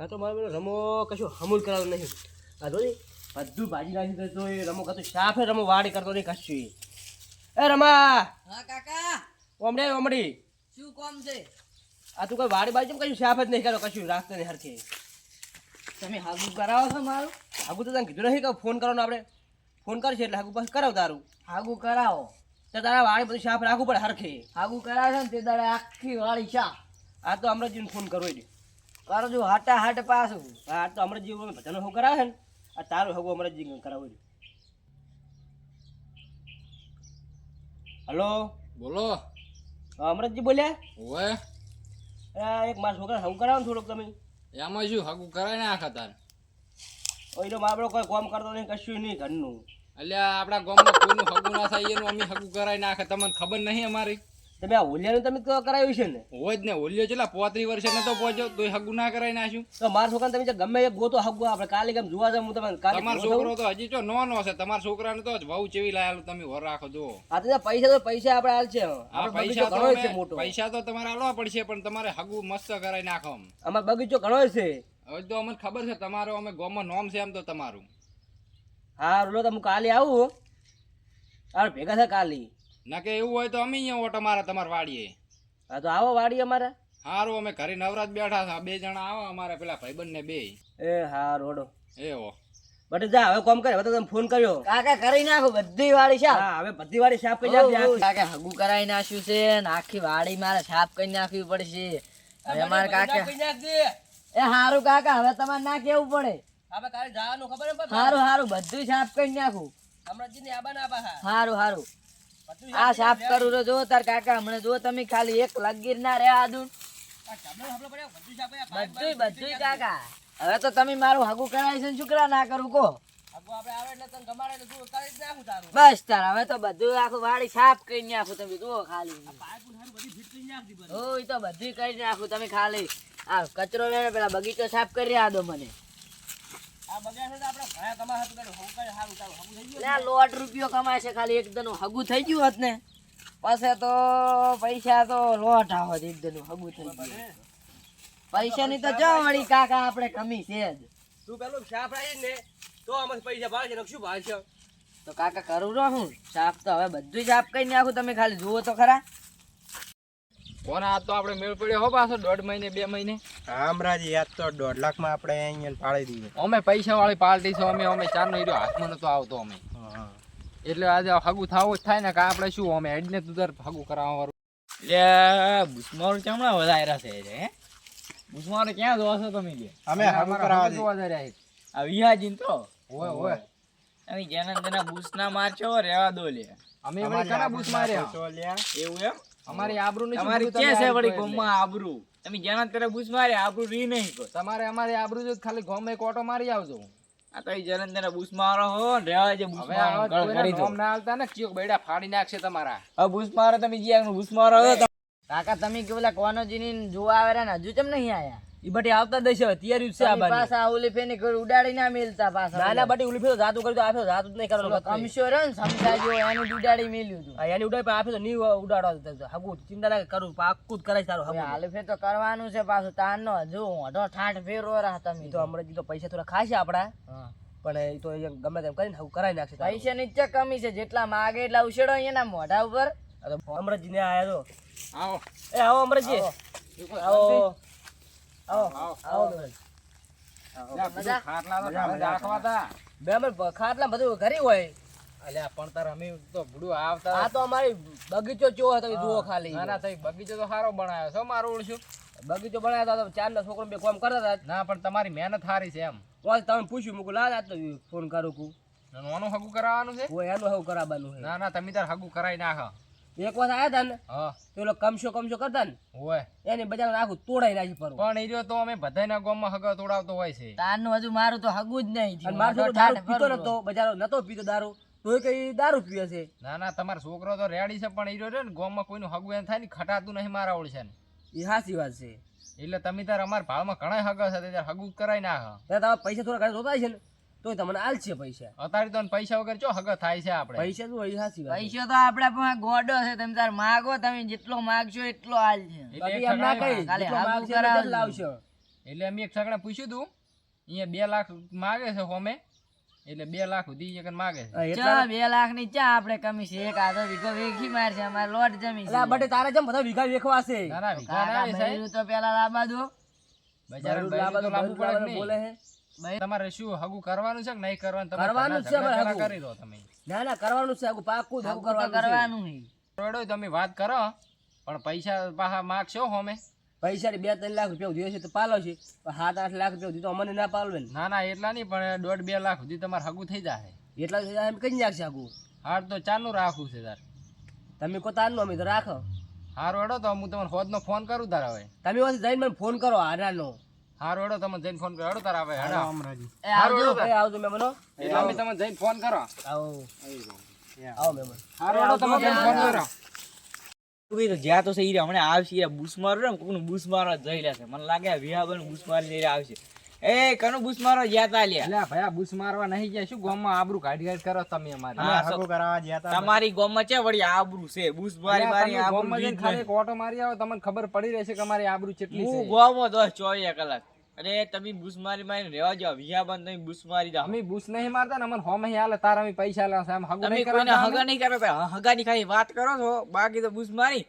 આ તો મારે પેલો રમો કશું હમુલ કરાવ નહીં. આ જોઈ બધું ભાજી નાખી દેતો એ રમો કશું સાફે રમો વાડી કરતો નહીં કશું એ. રમા! હા કાકા. ઓમડે ઓમડી. શું કોમ છે? આ તું કોઈ વાડી બાજુ કશું સાફ જ નહીં કરો કશું રાખતો નહીં હરખી. તમે હાગુ કરાવો છો મારું? આગું તો તને કીધું નહીં કે ફોન કરવાનો આપણે. ફોન કરશે એટલે હાગુ પાસે કરાવ તારું. હાગુ કરાવો. તો તારા વાડી બધું સાફ રાખવું પડે હરખી. હાગું કરાવે છે ને તે દાડે આખી વાળી ચા આ તો અમરજીને ફોન કરવો કરજો હાટા હાટ પાછું. હા તો અમરજી ભજન હગું કરાવે ને? આ તારું હગું અમરજી કરાવું હલો? બોલો. હા, બોલ્યા? આ એક મારા છોકરા હગું કરાવો ને થોડુંક તમે. એમાં શું હગું કરાય ને આખા તાર? ઓય તો કોઈ કામ કરતો નહીં કશું નહીં ઘરનું. એટલે આપણા ગામમાં કોઈનું હગું ના થાય એનું અમે હગું કરાય નાખે તમને ખબર નહીં અમારી? તમે આ હોલિયાનું તમે તો કરાવ્યું છે ને. હોય જ ને હોલિયો છે પોત્રી વર્ષે નતો પહોંચ્યો તો હગું ના કરાય નાખ્યું તો મારા છોકરા તમે ગમે એ ગોતો હગું આપણે કાલે કેમ જોવા જાવ હું તમને કાલે તમારો છોકરો તો હજી જો નો નો છે તમારા છોકરાને તો જ વહુ ચેવી લાયેલું તમે હોર રાખો જો આ તો પૈસા તો પૈસા આપણે હાલ છે આ પૈસા તો છે મોટો. પૈસા તો તમારે આલવા પડશે પણ તમારે હગું મસ્ત કરાય નાખો અમાર બગીચો ઘણો છે. હવે તો અમને ખબર છે તમારો અમે ગોમાં નોમ છે એમ તો તમારું. હા રોલો તો હું કાલે આવું હા. ભેગા થાય કાલે. ના કે એવું હોય તો અમે અહીંયા ઓટો મારા તમારા વાડીએ. હા તો આવો વાડી અમારા? સારું અમે ઘરે નવરાત બેઠા હતા બે જણા આવો અમારા પેલા ભાઈબંધ ને બે. એ હા રોડો એવો બટ જા હવે કોમ કરે હવે તો તમે ફોન કર્યો. કાકા કરી નાખો બધી વાડી સાફ હા હવે બધી વાડી સાફ કરી નાખી આખી. કાકા હગું કરાવી નાખ્યું છે ને આખી વાડી મારે સાફ કરી નાખવી પડશે. હવે અમારે કાકા એ હારું કાકા હવે તમારે ના કેવું પડે. હવે તારે જવાનું ખબર હારું હારું બધું સાફ કરી નાખું. ને આબા ના આબા હારું હારું. આ સાફ કરું જો તાર કાકા હમણાં જો તમે ખાલી એક લગીર ના રે આદું બધું બધું કાકા. હવે તો તમે મારું હગું કરાવી છે છોકરા ના કરું કો બસ તાર હવે તો બધું આખું વાડી સાફ કરી નાખું તમે જુઓ ખાલી. ઈ તો બધું કરી નાખું તમે ખાલી. આ કચરો પેલા બગીચો સાફ કરી આદો મને. આ લોટ રૂપિયો કમાય છે ખાલી એક દનું. હગું થઈ ગયું હોત ને? પછી તો પૈસા તો લોટ આવત એક દનું. હગું થઈ ગયું. પૈસાની તો જો વળી કાકા આપણે કમી છે જ. તું પેલું સાફ રાખી ને તો આમાં પૈસા ભાવ છે ને શું ભાવ છે તો કાકા કરું રહો હું? સાફ તો હવે બધું સાફ કરી નાખું. તમે ખાલી જુઓ તો ખરા. કોને આ તો આપણે મેળ પડ્યો હો પાછો દોઢ મહિને બે મહિને? હમણાં યાદ તો દોઢ લાખમાં આપણે અહીંયા પાડી દઈએ અમે પૈસા પાર્ટી છો અમે અમે ચારનો હીરો હાથમાં નતો આવતો અમે. એટલે આજે હગું થાવું જ થાય ને કે આપણે શું અમે હેડને તું હગું કરાવવા એટલે બુસમારું ચમણા વધારે છે હે? બુસમારું ક્યાં જોવો છો તમે લે અમે હગું કરાવવા જોવા જઈ આ વિહાજીન તો? ઓય ઓય. અને જેના તેના બુસ ના મારશો રેવા દો લે અમે ઘણા બૂસ માર્યા તો લ્યા. એવું એમ? અમારી આબરૂ તમારી ક્યાં છે વળી ગોમમાં આબરૂ? તમે જેના તેરે બુસ મારે આબરૂ રી નહીં કો તમારે અમારી આબરૂ જો ખાલી ગોમ એક ઓટો મારી આવજો. આ તો જેના તેના બુસ મારો હો રેવા જે બુસ મારો કરી દો ના આલતા ને કયો બેડા ફાડી નાખશે તમારા. હવે બુસ મારો તમે જે બુસ મારો કાકા તમે કે પેલા કોનોજીની જોવા આવે ને હજુ ચમ નહીં આયા? ઈ બટી આવતા દઈશ હવે. તૈયારી છે આ બાજુ. પાછા ઓલી ફેની કર ઉડાડી ના મેલતા પાછા ના ના બટી ઓલી ફેરો જાતું કર્યું તો આફે જાતું જ નહીં કરવાનું કમશો સમજાજો એનું ઉડાડી મેલ્યું તું. એની ઉડાય પણ આફે તો નહીં ઉડાડવા તો. હગુ ચિંતા ના કરું પાક્કું જ કરાય તારું હગુ. હાલ ફેર તો કરવાનું છે પાછું તારનો જો મોઢો ઠાઠ ફેરો રહ્યા તમે. તો હમણાં તો પૈસા થોડા ખાશે આપડા પણ એ તો ગમે તેમ કરીને હું કરાવી નાખશે પૈસા ની જ કમી છે જેટલા માગે એટલા ઉછેડો એના મોઢા ઉપર. અમરજી ને આયા તો. આવો. એ આવો અમરજી આવો. ખાટલા બધું ઘરે હોય. અલ્યા પણ તાર અમે તો ભૂડું આવતા આ તો અમારી બગીચો ચો હતો જુઓ ખાલી. ના ના બગીચો તો સારો બનાવ્યો છો મારું ઓળશું. બગીચો બનાવ્યો હતો ચાર ના છોકરો બે કામ કરતા હતા. ના પણ તમારી મહેનત સારી છે એમ. તો તમે પૂછ્યું મૂકું લાલ આ તો ફોન કરું કુ નાનું હગું કરાવવાનું છે? એનું હગું કરાવવાનું ના ના તમે તાર હગું કરાવી નાખો. એક વાર આયા હતા ને હા. પેલો કમશો કમશો કરતા ને ઓય એને બજાર આખું તોડાઈ નાખી પર પણ એ રહ્યો તો અમે બધાયના ગામમાં હગા તોડાવતો હોય છે. તારનું હજુ મારું તો હગું જ નહીં. મારો છોકરો દારૂ પીતો નતો બજારો નતો પીતો દારૂ તોય કઈ દારૂ પીવે છે. ના ના તમારો છોકરો તો રેડી છે પણ એ રહ્યો ને ગામમાં કોઈનું હગું એમ થાય ને ખટાતું નહીં મારા ઓળશે ને. એ સાચી વાત છે. એટલે તમે તાર અમારા ભાવમાં ઘણા હગા છે ત્યારે હગું કરાય ના તમે પૈસા થોડા ઘણા જોતા છે ને? તોય તમને આલશે પૈસા. અત્યારે તો પૈસા વગર ચો હગા થાય છે આપણે? પૈસા શું એ હાસી વાત તો આપડા પણ ગોડો છે તમે તાર માગો તમે જેટલો માગશો એટલો હાલ છે. એટલે એમ ના કઈ. લાવશો. એટલે અમે એક સગડા પૂછ્યું તું અહીંયા બે લાખ માગે છે હોમે એટલે બે લાખ સુધી એક માગે છે. ચા બે લાખની ચા આપણે કમી છે એક આધો વીઘો વેખી મારશે અમારે લોટ જમી છે. બટે તારે જેમ બધા વીઘા વેખવાશે. તારા બૈરું તો પેલા લાવવા દો. બજાર લાવવા તો તો પડે બોલે? હે તમારે શું હગું કરવાનું છે કે નહીં કરવાનું? કરવાનું છે અમારે હગું. કરી દો તમે. ના ના કરવાનું છે આગુ પાકું હગું કરવાનું છે. કરવાનું રોડો તમે વાત કરો પણ પૈસા પાછા માગશો હોમે? પૈસા બે ત્રણ લાખ રૂપિયા જોઈએ છે તો પાલો છે. સાત આઠ લાખ રૂપિયા સુધી તો અમને ના પાલવે ને. ના એટલા નહીં પણ દોઢ બે લાખ સુધી તમારે હગું થઈ જાય એટલા થઈ જાય એમ કઈ નાખશે હગું. હાર તો ચારનું રાખવું છે તાર. તમે કો તારનું અમે તો રાખો. હાર વડો તો હું તમને હોદનો ફોન કરું તાર હવે. તમે જઈને મને ફોન કરો આનાનો હાર હેડો તમે જઈને ફોન કરો હેડો તાર હવે અમરાજી એ આવજો ભાઈ આવજો મહેમાનો એટલે અમે તમે જઈને ફોન કરો. આવો. આવો મે બનો હારો હેડો તમે જઈને ફોન કરો. તો જ્યાં તો છે રહ્યા, હમણાં આવશે બુસ રહ્યા. મારો ને કોકનું બુસ મારવા જઈ લેશે મને લાગે આ બુસ મારી રહ્યા આવશે. એ કનું બુસ મારવા જ્યાં તા લ્યા. લ્યા ભયા બુસ મારવા નહીં ગયા. શું ગામમાં આબરૂ કાઢી કાઢ કરો તમે અમારી? હા, હગું કરાવવા ગયા તા તમારી ગામમાં છે વળી આબરૂ છે. બુસ મારી મારી આબરૂ ગામમાં જઈને ખાલી ઓટો મારી આવો તમને ખબર પડી રહેશે કે અમારી આબરૂ કેટલી હું ગોમો ગામમાં દસ ચોવીસ કલાક. અરે તમે બુસ મારી મારી રહેવા જાઓ. બંધ તમે બુસ મારી જાઓ. અમે બૂસ નહીં મારતા ને અમને હોમે હાલે તારા અમે પૈસા લાવશે આમ હગો તમે નહીં કોઈને હગા નહીં કરો હગા હગાની ખાલી વાત કરો છો. બાકી તો બુસ મારી.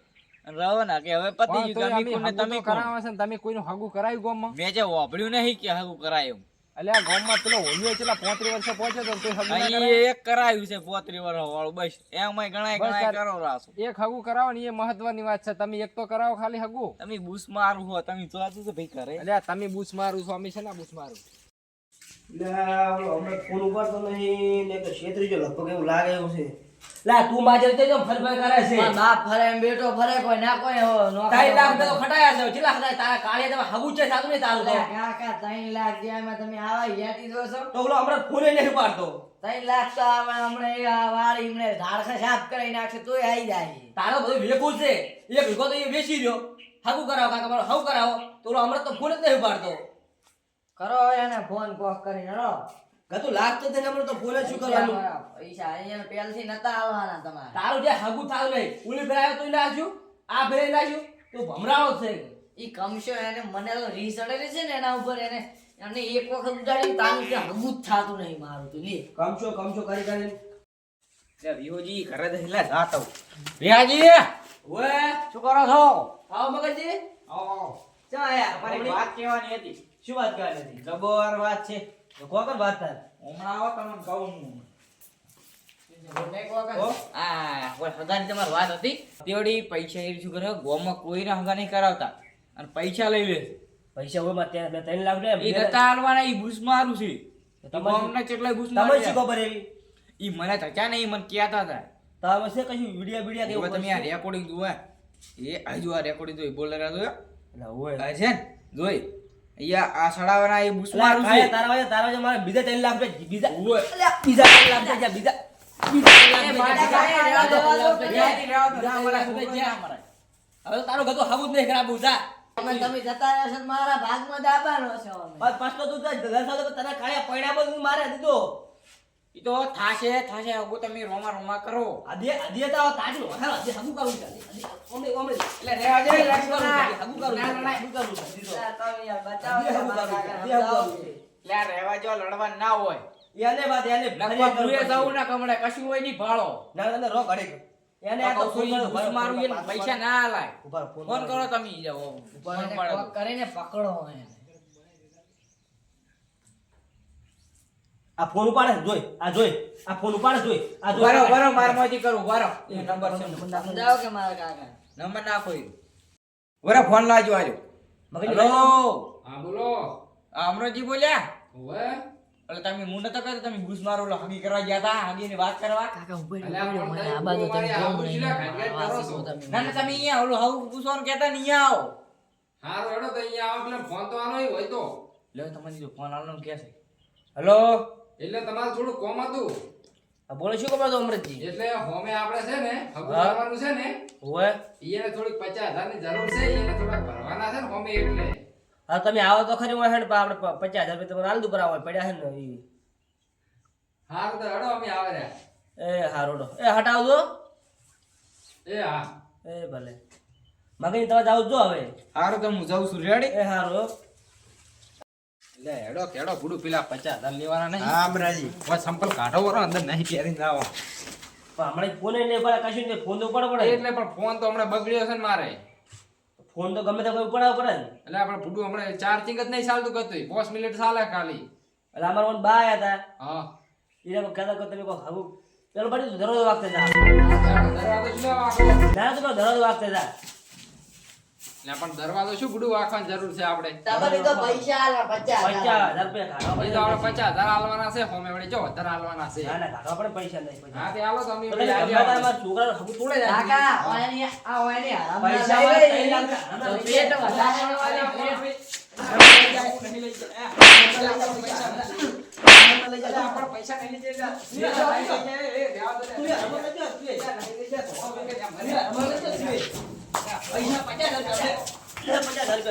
અને કે હવે પતી ગયું તમે કોને તમે કરાવે છે તમે કોઈનું હગું કરાયું ગામમાં? મેં જે વાપર્યું નહીં કે હગું કરાયું. એટલે આ ગામમાં પેલો હોલિયો છેલ્લા પોત્રીસ વર્ષે પહોંચ્યો તો કોઈ હગું ના અહીં કરાવે? એક કરાયું છે પોત્રી વર્ષ વાળું બસ. એમાંય ગણાય ગણાય કરો રાસો. એક હગું કરાવો ને એ મહત્વની વાત છે. તમે એક તો કરાવો ખાલી હગું. તમે બૂસ મારું હો તમે તો આતું ભાઈ કરે એટલે તમે બૂસ મારું છો અમે છે ને બૂસ મારું. ફોન ઉપાડતો નહીં ને છેતરી જો લગભગ એવું લાગે એવું છે. લા તું માજર તે જો ફરફર કરે છે. બાપ ફરે એમ બેટો ફરે કોઈ ના કોઈ હો નો તારી લાખ તો ખટાયા છે કેટલા ખટાયા? તારા કાળે તમે હગુ છે સાતું ને તારું તો. કાકા ત્રણ લાખ જે એમાં તમે આવા યાદી દો છો? તો ઓલો હમણાં ફોને નહીં પાડતો ત્રણ લાખ તો આવા હમણે આ વાળી હમણે ધાડખા સાફ કરી નાખશે તોય આવી જાય. તારો બધું વેકું છે. એક વીઘો તો એ વેચી રહ્યો. હગુ કરાવો કાકા મારો હવ કરાવો. તો ઓલો હમણાં તો ફોન જ નહીં પાડતો કરો એને ફોન કોક કરીને હરો ગતું લાગતો તેને હમણાં તો ફોન શું કરવાનું? પૈસા અહીંયા પહેલથી નતા આવવાના તમારે. તારું જે હગું થાવ નહીં ઉલી ફેરાયો તો લાજુ આ ભરે લાજુ તો ભમરાવો છે. ઈ કમશો એને મને તો રીસ અડેલી છે ને એના ઉપર એને અને એક વખત ઉડાડી તાનું કે હગું થાતું નહીં મારું તો લે. કમશો કમશો કરી કરી. લે વિહોજી ઘરે દેલા જાતો. વિહાજી ઓએ શું કરો છો? આવો મગજજી ચા આયા મારી વાત કહેવાની હતી. શું વાત કરવાની હતી? જબર વાત છે. તો કોકર વાત થાય. હમણાં આવો તમને કહું હું. એક વખત ઓ, આ કોઈ હગાની તમારી વાત હતી. તેવડી પૈસા એ શું કરે? ગોમાં કોઈને હગા નહીં કરાવતા. અને પૈસા લઈ લે પૈસા હોયમાં ત્યાં ત્રણ લાખ રૂપિયા એ નતા હાલવાના ઈ બૂસ મારું છે. તમારે- કેટલા કેટલાય બૂસ તમને ખબર એવી? ઈ મને થયા નહીં મને કહેતા હતા. તમે છે કશું વિડિયા વિડિયા કેવું તમે આ રેકોર્ડિંગ જુઓ એ હજુ આ રેકોર્ડિંગ જોઈ બોલેરા જોયો એટલે હોય. છે ને જોઈ. અહીંયા આ સડાવાના એ બૂસ મારું છે. તારા વાજે તારા વાજે મારે બીજા ત્રણ લાખ રૂપિયા બીજા બીજા ત્રણ લાખ રૂપિયા બીજા હવે તારો ગતો હાવું જ નહીં ખરાબ જા તમે તમે જતા રહ્યા છો મારા ભાગમાં દાબાનો છો અમે. બસ પાછો તો તને કાળિયા પૈણા બધું મારે દીધો. ઈ તો થાશે થાશે હું તમે રોમા રોમા કરો. આદિ આદિ તો તાજો. હા આદિ હગુ કરું છે આદિ, ઓમે ઓમે. એટલે રે આજે હાગુ કરું છે, લક્ષ્મણ. હાગુ કરું છે, ના, ના, હગુ કરું છે, તમે યાર બચાવો હાગુ કરું આ રહેવા જો લડવા ના હોય. એને વાત એને લખવા કરું જવું ના કમળે કશું હોય નહીં ભાળો. ના ના ના, રો ઘડે એને આ તો કહું છું, ઈ ફોન બૂસ મારું એને પૈસા ના આલાય ફોન ફોન કરો. તમે જાઓ ફોન કરીને પકડો એને. આ ફોન ઉપાડે જોઈ આ જોઈ આ ફોન ઉપાડે જોઈ આ જોઈ. બરો બરો માર મોજી કરું બરો નંબર છે સમજાવો કે મારા કાકા? નંબર નાખો બરો ફોન લાજો આજો. હેલો? હા બોલો. આ અમરોજી બોલ્યા? ઓવે એટલે તમે હું નતો કહેતો તમે ઘૂસ મારો ઓલો હગી કરવા ગયા હતા હગીની વાત કરવા. કાકા ઉપર મને તમે આ બાજુ તમે નહીં. તમે. ના ના તમે અહીંયા ઓલો હાઉ ઘૂસવાનું કહેતા ને અહીંયા આવો. હારું હેડો તો અહીંયા આવો એટલે ફોન તો આનો હોય તો. લે તમને જો ફોન આલનો કે છે. હેલો? એટલે તમારે થોડું કોમ હતું. બોલે શું ખબર અમૃતજી? એટલે હોમે આપણે છે ને હગું છે ને હોય એને થોડીક પચાસ હજારની જરૂર છે એને થોડાક ભરવાના છે ને હોમે એટલે. હા તમે આવો તો ખરી હોય હેડ આપણે પચાસ હજાર રૂપિયા તમારે આલદુ પર આવો પડ્યા છે ને એ હારું તો હડો અમે આવે રહ્યા. એ હારું એ હટાવજો. એ હા. એ ભલે. મગની તમે જાવ જો હવે. હારો તો હું જાઉં છું. રેડી એ હારો. લે હેડો કેડો ગુડુ પેલા પચાસ હજાર લેવાના નહીં. હા અમરાજી હવે સંપલ કાઢો વરો અંદર નહીં પહેરીને આવો પણ હમણાં ફોન નહીં પડે કશું ને ફોન તો ઉપર પડે. એટલે પણ ફોન તો હમણાં બગડ્યો છે ને મારે. ફોન તો ગમે તે કોઈ ઉપાડવો પડે ને. એટલે આપણે ભૂડું હમણાં ચાર્જિંગ જ નહીં ચાલતું કરતું પાંચ મિનિટ ચાલે ખાલી. એટલે અમારા મને બા આવ્યા હતા હા. એને કહેતા કે તમે કોઈ પેલો પડી દરવાજો વાગતે હતા? ના તો પેલો દરવાજો વાગતા હતા એટલે પણ દરવાજો શું ગુડું રાખવાની જરૂર છે આપણે? તમારી તો પૈસા આલા રૂપિયા તો આપણે આલવાના છે હોમે વળી જો વધારે આલવાના છે. ના ના પૈસા નહીં પૈસા. હા તે આલો તમે તો વળી તમે આલી ગમે તે આવો. અમારા છોકરાનું હગું તોડે ને કાકા ઓયની આ ઓયની હરામ પૈસા લઈ પેટ વધારે વાળા. આપણે પૈસા નહીં લઈ જાય પચાસ હજાર